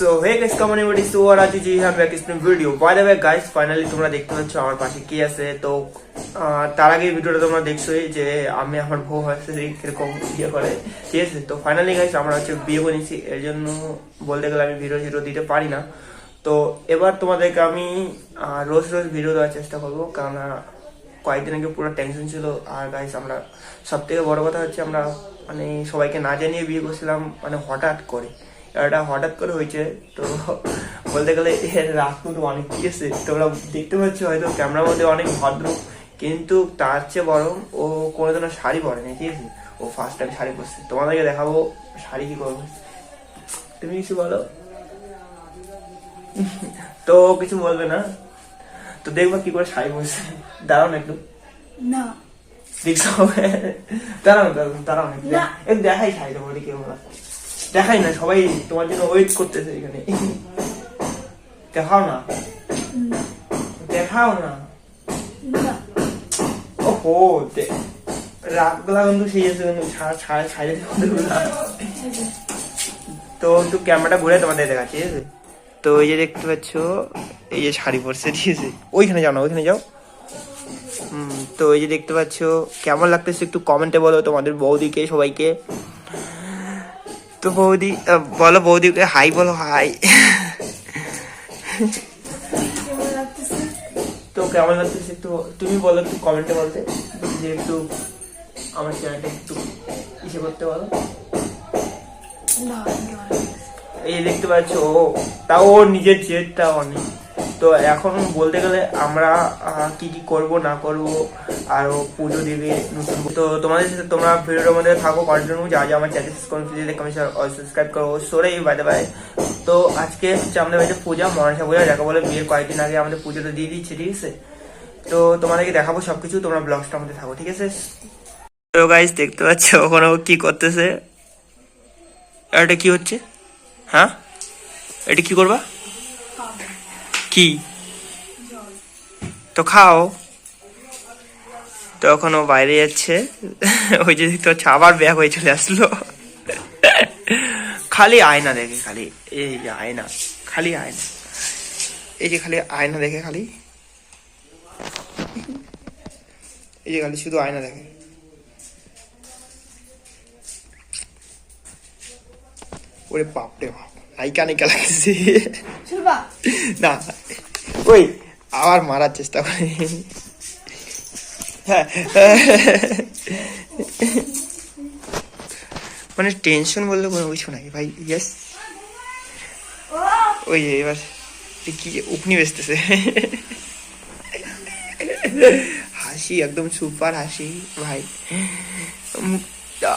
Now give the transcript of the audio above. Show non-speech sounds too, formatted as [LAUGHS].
So hey guys come on everybody so আর আজ জি have back spin video by the way guys finally তোমরা দেখতে পাচ্ছ আমার পাশে কি আছে? তো তার আগে ভিডিওটা তোমরা দেখছোই যে আমি আমার বউ হচ্ছে কীরকম ইয়ে করে। ঠিক আছে? তো ফাইনালি গাইস আমরা হচ্ছে বিয়ে করেছি এর জন্য বলতে গেলে আমি ভিডিও ভিডিও দিতে পারি না। তো, এবার তোমাদেরকে আমি রোজ রোজ ভিডিও দেওয়ার চেষ্টা করব। কারণ কয়েকদিন আগে পুরো টেনশন ছিল। আর গাইস আমরা সব থেকে বড় কথা হচ্ছে আমরা মানে সবাইকে না জানিয়ে বিয়ে করছিলাম মানে হঠাৎ করে। এটা হঠাৎ করে হয়েছে। তো বলতে গেলে এর রাগ কিন্তু অনেক আছে? তোমরা দেখতে পাচ্ছ হয়তো ক্যামেরার মধ্যে অনেক ভদ্র কিন্তু তার চেয়ে বরং ও কোনোদিনও শাড়ি পরেনি ঠিক আছে? ও ফার্স্ট টাইম শাড়ি পরছে। তোমাদেরকে দেখাবো শাড়ি কি করব তুমি কিছু বলো? তো কিছু বলবে না? তো দেখব কি করে শাড়ি পরছে। দাঁড়াও না একটু। না। দেখছ? দাঁড়াও দাঁড়াও না একটু দেখাই শাড়িটা বলি কেমন আছে। দেখাই না সবাই তোমার জন্য ওয়েট করতেছে এখানে দেখাও না দেখাও না ওহো দে- কিন্তু সেই আছে কিন্তু ছাড় ছাড়ে তো একটু ক্যামেরাটা ঘুরে তোমাদের দেখাচ্ছি ঠিক আছে তো এই যে দেখতে পাচ্ছ এই যে শাড়ি পরছে ঠিক আছে ওইখানে যাও না ওইখানে যাও হুম তো এই যে দেখতে পাচ্ছ কেমন লাগতেছে একটু কমেন্টে বলো তোমাদের বৌদিকে সবাইকে। তো বৌদি বলো বৌদিকে হাই বলো হাই তো কেমন লাগতেছে একটু তুমি বলো একটু কমেন্টে বলতে যে একটু আমার চ্যানেলটা একটু ইসে করতে বলো। এই দেখতে পাচ্ছ ও তাও ওর নিজের জেদটা অনেক। তো এখন বলতে গেলে আমরা কি কি করব, না করব, আর ও পুজো দেবে, নতুন তো তোমাদের সাথে, তোমরা ভিডিওর মধ্যে থাকো কন্টিনিউ যা যা আমার চ্যানেল করুন প্লিজ কমেন্ট সাবস্ক্রাইব করো, সরে বাই বাই তো আজকে হচ্ছে আমাদের বাড়িতে পূজা, মনসা পূজা, যাকে বলে বিয়ের কয়েকদিন আগে আমাদের পুজোটা দিয়ে দিচ্ছে ঠিক আছে? তো তোমাদেরকে দেখাবো সবকিছু, তোমরা ব্লগসটার মধ্যে থাকো, ঠিক আছে? তো গাইস দেখতে পাচ্ছ ওখানে ও কি করতেছে। এটা কি হচ্ছে? হ্যাঁ? এটা কি করবা? কি? তো খাও। তখন ও বাইরে যাচ্ছে। [LAUGHS] ওই যে তো আবার ব্যাগ হয়ে চলে আসলো। [LAUGHS] খালি আয়না দেখে, খালি। এই যে আয়না, খালি আয়না। এই যে খালি আয়না দেখে, খালি। এই যে খালি শুধু আয়না দেখে। ওরে বাপরে বাপ। নাইকা লাগছে। না। ওই আবার মারার চেষ্টা করে। হ্যাঁ। মানে টেনশন বললে কোনো কিছু নাই ভাই ইয়েস ওই এবার কি উপনি বেসতেছে হাসি একদম সুপার হাসি ভাই। মুখটা।